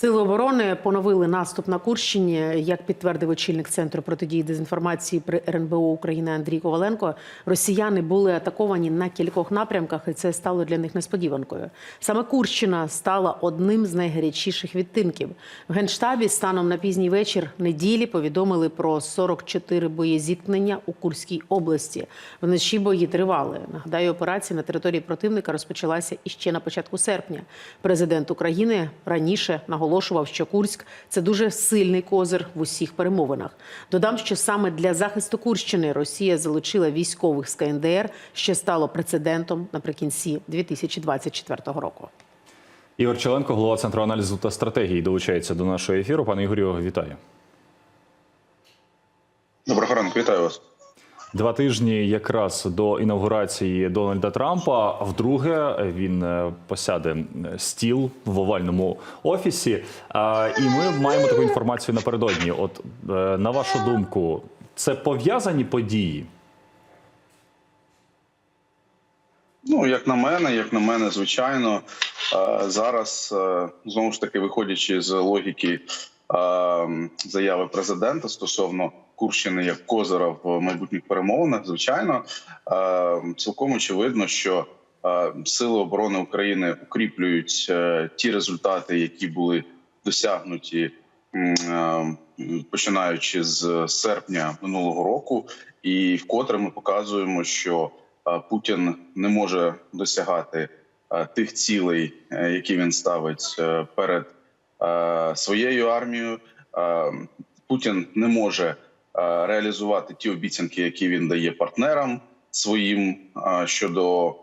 Сили оборони поновили наступ на Курщині. Як підтвердив очільник центру протидії дезінформації при РНБО України Андрій Коваленко, росіяни були атаковані на кількох напрямках, і це стало для них несподіванкою. Саме Курщина стала одним з найгарячіших відтинків. В генштабі станом на пізній вечір неділі повідомили про 44 боєзіткнення у Курській області. Вночі бої тривали. Нагадаю, операція на території противника розпочалася іще на початку серпня. Президент України раніше наголошував, що Курськ це дуже сильний козир в усіх перемовинах. Додам, що саме для захисту Курщини Росія залучила військових з КНДР, що стало прецедентом наприкінці 2024 року. Ігор Челенко, голова центру аналізу та стратегії, долучається до нашого ефіру. Пане Ігорю, вітаю. Доброго ранку, вітаю вас. Два тижні якраз до інаугурації Дональда Трампа. Вдруге він е, посяде стіл в овальному офісі. І ми маємо таку інформацію напередодні. От е, на вашу думку, це пов'язані події? Ну, як на мене, як на мене, звичайно, е, зараз знову ж таки, виходячи з логіки заяви президента стосовно Курщини як козира в майбутніх перемовинах, звичайно, е, цілком очевидно, що е, сили оборони України укріплюють е, ті результати, які були досягнуті. Починаючи з серпня минулого року, і вкотре ми показуємо, що Путін не може досягати тих цілей, які він ставить перед своєю армією. Путін не може реалізувати ті обіцянки, які він дає партнерам своїм е, щодо е,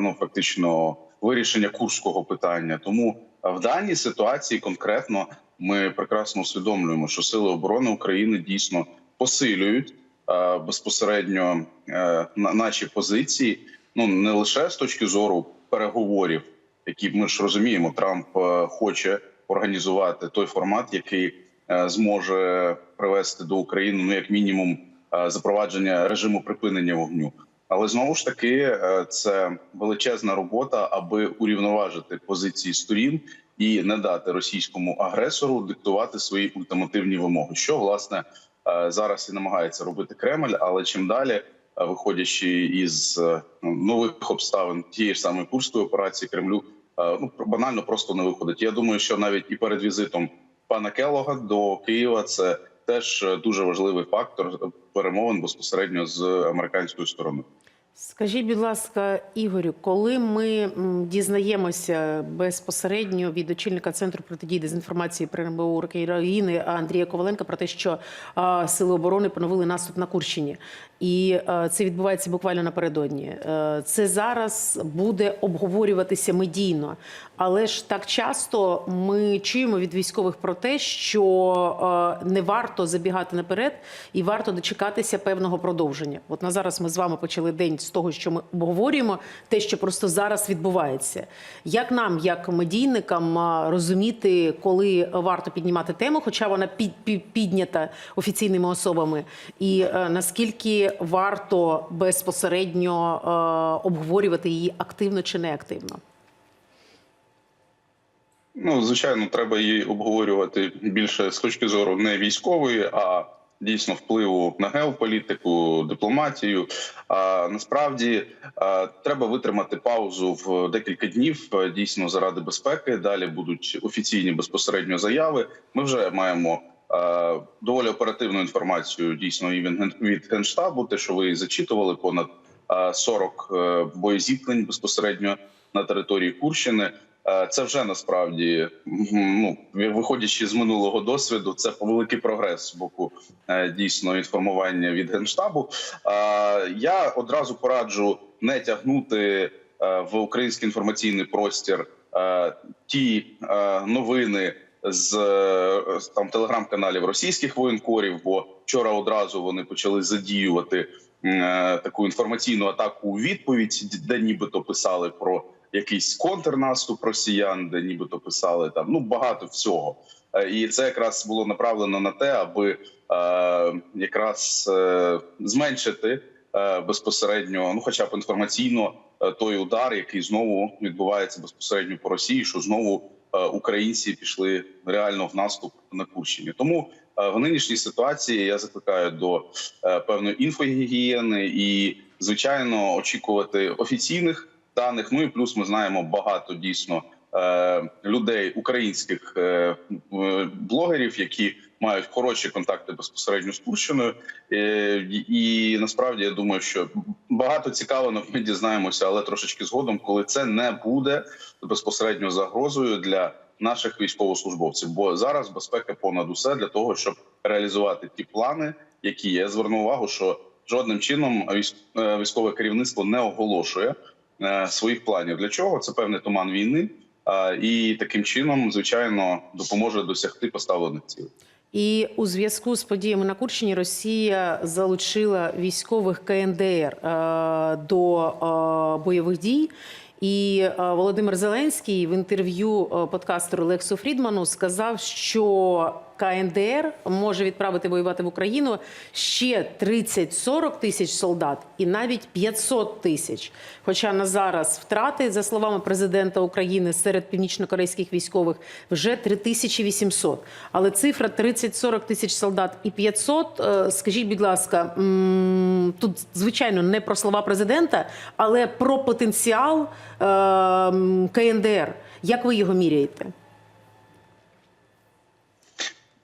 ну фактично вирішення курського питання. Тому е, в даній ситуації конкретно ми прекрасно усвідомлюємо, що сили оборони України дійсно посилюють е, безпосередньо е, на- наші позиції. Ну не лише з точки зору переговорів, які ми ж розуміємо, Трамп е, хоче організувати той формат, який е, зможе привести до України, ну як мінімум, е, запровадження режиму припинення вогню. Але знову ж таки, е, це величезна робота, аби урівноважити позиції сторін і не дати російському агресору диктувати свої ультимативні вимоги, що власне е, зараз і намагається робити Кремль. Але чим далі, е, виходячи із е, нових обставин тієї ж самої курської операції, Кремлю е, ну банально просто не виходить. Я думаю, що навіть і перед візитом пана Келога до Києва це теж е, дуже важливий фактор перемовин безпосередньо з американською стороною. Скажіть, будь ласка, Ігорю, коли ми дізнаємося безпосередньо від очільника центру протидії дезінформації при РНБО України Андрія Коваленка про те, що а, сили оборони поновили наступ на Курщині, і це відбувається буквально напередодні. Е, Це зараз буде обговорюватися медійно, але ж так часто ми чуємо від військових про те, що е, не варто забігати наперед і варто дочекатися певного продовження. От на зараз ми з вами почали день з того, що ми обговорюємо, те, що просто зараз відбувається. Як нам, як медійникам, розуміти, коли варто піднімати тему, хоча вона під, під, піднята офіційними особами, і е, варто безпосередньо е, обговорювати її активно чи не активно? Ну, звичайно, треба її обговорювати більше з точки зору не військової, а дійсно впливу на геополітику, дипломатію. А насправді а, треба витримати паузу в декілька днів. е, Дійсно, заради безпеки. Далі будуть офіційні безпосередньо заяви. Ми вже маємо. Е, Доволі оперативну інформацію дійсно і від Ген- генштабу, те, що ви зачитували, понад е, 40 е, боєзіткнень безпосередньо на території Курщини. Е, Це вже насправді ну виходячи з минулого досвіду, це великий прогрес з боку е, дійсно інформування від генштабу. Е, Я одразу пораджу не тягнути е, в український інформаційний простір е, ті е, новини з е, з, там телеграм-каналів російських воєнкорів. Бо вчора одразу вони почали задіювати е, таку інформаційну атаку у відповідь, де нібито писали про якийсь контрнаступ росіян, де нібито писали там ну багато всього. Е, І це якраз було направлено на те, аби е, якраз е, зменшити е, безпосередньо, ну хоча б інформаційно, е, той удар, який знову відбувається безпосередньо по Росії, що знову українці пішли реально в наступ на Курщині. Тому е, в нинішній ситуації я закликаю до е, певної інфогігієни і, звичайно, очікувати офіційних даних. Ну і плюс ми знаємо багато дійсно е, людей, українських е, е, блогерів, які мають хороші контакти безпосередньо з Курщиною. Е, і насправді я думаю, що багато цікавого ми дізнаємося, але трошечки згодом, коли це не буде безпосередньо загрозою для наших військовослужбовців. Бо зараз безпека понад усе для того, щоб реалізувати ті плани, які є. Я зверну увагу, що жодним чином е, військове керівництво не оголошує е, своїх планів. Для чого це певний туман війни, і таким чином, звичайно, допоможе досягти поставлених цілей. І у зв'язку з подіями на Курщині Росія залучила військових КНДР е, до е, бойових дій. І е, Володимир Зеленський в інтерв'ю подкастеру Лексу Фрідману сказав, що КНДР може відправити воювати в Україну ще 30-40 тисяч солдат і навіть 500 тисяч. Хоча на зараз втрати, за словами президента України, серед північнокорейських військових вже 3800. Але цифра 30-40 тисяч солдат і 500, е, скажіть, будь ласка, тут звичайно не про слова президента, але про потенціал е, КНДР. Як ви його міряєте?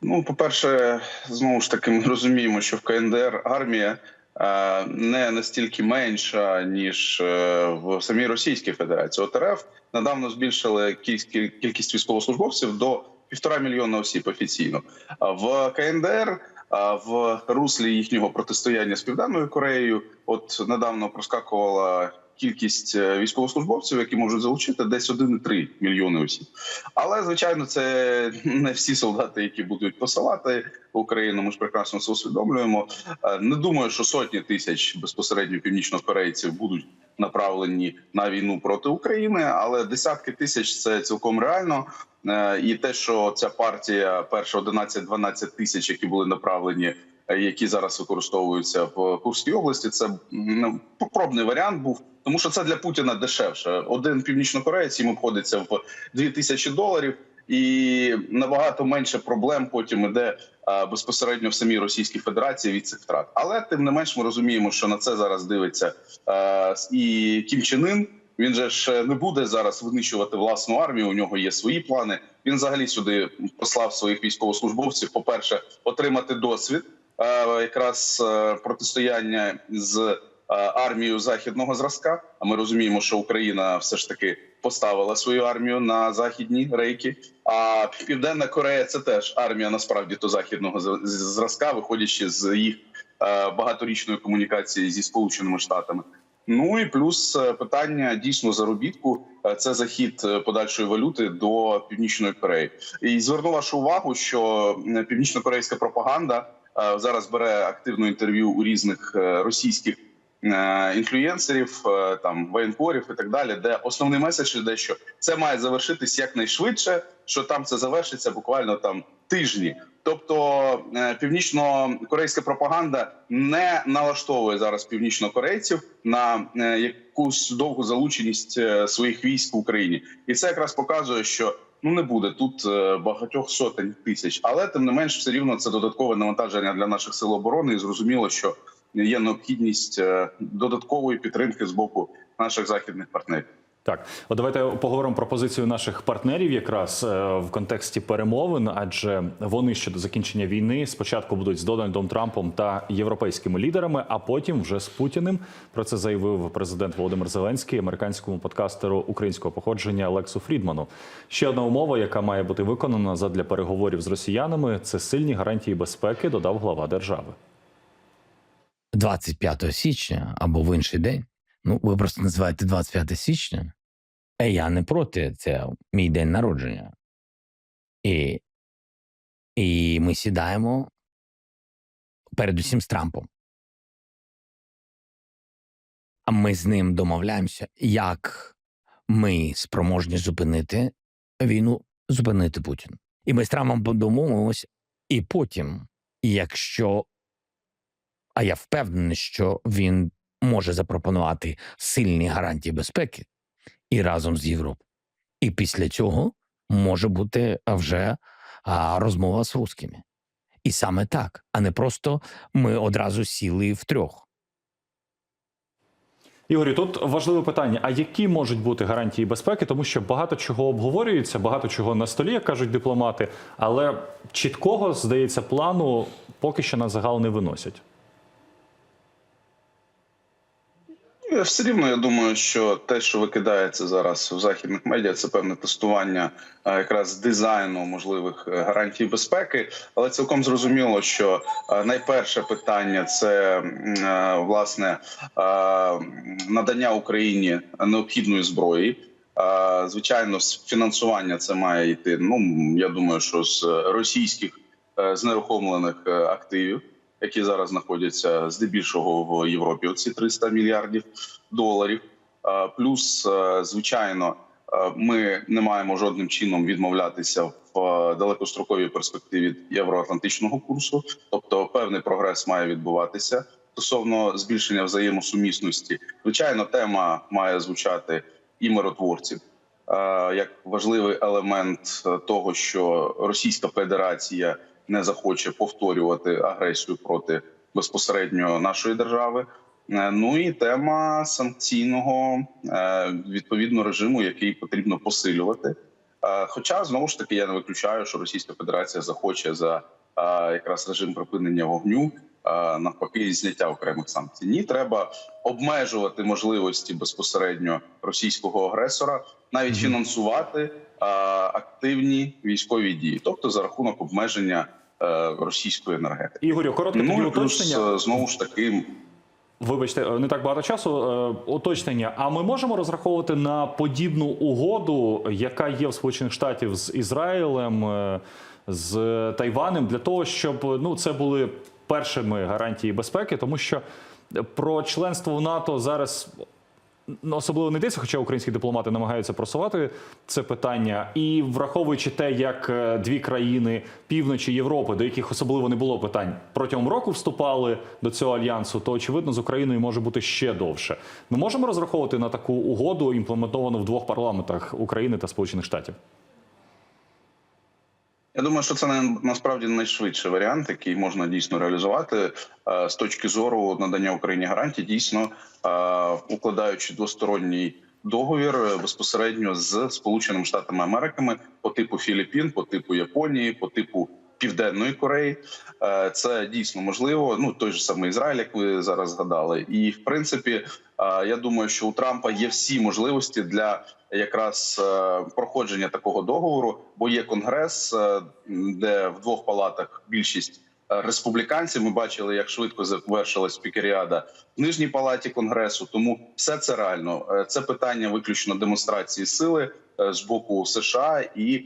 Ну, по-перше, знову ж таки, ми розуміємо, що в КНДР армія е, не настільки менша, ніж е, в самій Російській Федерації. От РФ недавно збільшили кількість, військовослужбовців до півтора мільйона осіб офіційно. В КНДР а в руслі їхнього протистояння з Південною Кореєю, от недавно проскакувала кількість е, військовослужбовців, які можуть залучити десь 1,3 мільйони осіб. Але звичайно, це не всі солдати, які будуть посилати в Україну. Ми ж прекрасно це усвідомлюємо. Е, Не думаю, що сотні тисяч безпосередньо північнокорейців будуть направлені на війну проти України, але десятки тисяч це цілком реально. Е, І те, що ця партія перша 11-12 тисяч, які були направлені. Е, Які зараз використовуються в Курській області, це м, пробний варіант був, тому що це для Путіна дешевше. Один північнокореєць йому обходиться в 2 тисячі доларів, і набагато менше проблем потім іде а, безпосередньо в самій Російській Федерації від цих втрат. Але тим не менш, ми розуміємо, що на це зараз дивиться а, і Кім Чен Ін. Він же ж не буде зараз винищувати власну армію. У нього є свої плани. Він взагалі сюди послав своїх військовослужбовців. По перше, отримати досвід е, якраз е, протистояння з е, армією західного зразка. А ми розуміємо, що Україна все ж таки поставила свою армію на західні рейки. А Південна Корея це теж армія насправді то західного зразка, виходячи з їх е, багаторічної комунікації зі сполученими штатами. Ну і плюс питання дійсно заробітку це захід подальшої валюти до північної Кореї. І зверну вашу увагу, що північно-корейська пропаганда зараз бере активну інтерв'ю у різних е, російських е, інфлюєнсерів, е, там воєнкорів і так далі, де основний меседж іде, що це має завершитись якнайшвидше, що там це завершиться буквально там тижні. Тобто північно-корейська пропаганда не налаштовує зараз північнокорейців на якусь довгу залученість своїх військ в Україні, і це якраз показує, що ну не буде тут е, багатьох сотень тисяч, але тим не менш, все рівно це додаткове навантаження для наших сил оборони. І зрозуміло, що є необхідність е, додаткової підтримки з боку наших західних партнерів. Так, от давайте поговоримо про позицію наших партнерів якраз е, в контексті перемовин, адже вони щодо закінчення війни спочатку будуть з Дональдом Трампом та європейськими лідерами, а потім вже з Путіним. Про це заявив президент Володимир Зеленський американському подкастеру українського походження Лексу Фрідману. Ще одна умова, яка має бути виконана задля переговорів з росіянами, це сильні гарантії безпеки, додав глава держави. 25 січня або в інший день. Ну, ви просто називаєте 25 січня. А я не проти, це мій день народження. І, і ми сідаємо передусім з Трампом. А ми з ним домовляємося, як ми спроможні зупинити війну, зупинити Путін. І ми з Трампом домовимося, і потім, якщо а я впевнений, що він може запропонувати сильні гарантії безпеки і разом з Європою. І після цього може бути вже розмова з русскими. І саме так, а не просто ми одразу сіли втрьох. Ігорю, тут важливе питання: а які можуть бути гарантії безпеки? Тому що багато чого обговорюється, багато чого на столі, як кажуть дипломати, але чіткого здається плану поки що на загал не виносять. Я все рівно я думаю, що те, що викидається зараз в західних медіа, це певне тестування е, якраз дизайну можливих е, гарантій безпеки. Але цілком зрозуміло, що е, найперше питання це власне надання Україні необхідної зброї. Звичайно, фінансування це має йти. Ну я думаю, що з російських знерухомлених активів які зараз знаходяться здебільшого в Європі. Оці 300 мільярдів доларів. Е, Плюс, е, звичайно, е, ми не маємо жодним чином відмовлятися в далекостроковій перспективі євроатлантичного курсу, тобто певний прогрес має відбуватися стосовно збільшення взаємосумісності. Звичайно, тема має звучати і миротворців. Як важливий елемент того, що Російська Федерація не захоче повторювати агресію проти безпосередньо нашої держави. Е, Ну і тема санкційного е, відповідно режиму, який потрібно посилювати. Е, Хоча знову ж таки я не виключаю, що Російська Федерація захоче за якраз режим припинення вогню, навпаки, зняття окремих санкцій. Ні, треба обмежувати можливості безпосередньо російського агресора, навіть фінансувати активні військові дії, тобто за рахунок обмеження е, російської енергетики. Ігорю, коротке Ну плюс уточнення. е, знову ж таки Вибачте, е, не так багато часу. Уточнення. А ми можемо розраховувати на подібну угоду, яка є в Сполучених Штатів з Ізраїлем, з Тайванем, для того, щоб ну це були першими гарантії безпеки, тому що про членство в НАТО зараз. Ну, Особливо не йдеться, хоча українські дипломати намагаються просувати це питання, і враховуючи те, як е, дві країни півночі Європи, до яких особливо не було питань, протягом року вступали до цього альянсу, то очевидно з Україною може бути ще довше. Ми можемо розраховувати на таку угоду, імплементовану в двох парламентах України та Сполучених Штатів. Я думаю, що це на- насправді найшвидший варіант, який можна дійсно реалізувати. Е, з точки зору надання Україні гарантій, дійсно е, укладаючи двосторонній договір е, безпосередньо з Сполученими Штатами Америками по типу Філіппін, по типу Японії, по типу Південної Кореї. Е, Це дійсно можливо. Ну той же самий Ізраїль, як ви зараз згадали, і в принципі, е, я думаю, що у Трампа є всі можливості для якраз е, проходження такого договору, бо є конгрес, де в двох палатах більшість республіканців. Ми бачили, як швидко завершилась спікеріада в нижній палаті конгресу. Тому все це реально. Це питання виключно демонстрації сили з боку США і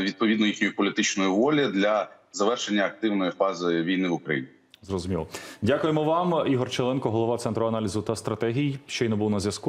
відповідно їхньої політичної волі для завершення активної фази війни в Україні. Зрозуміло. Дякуємо вам, Ігор Челенко, голова центру аналізу та стратегій. Щойно був на зв'язку.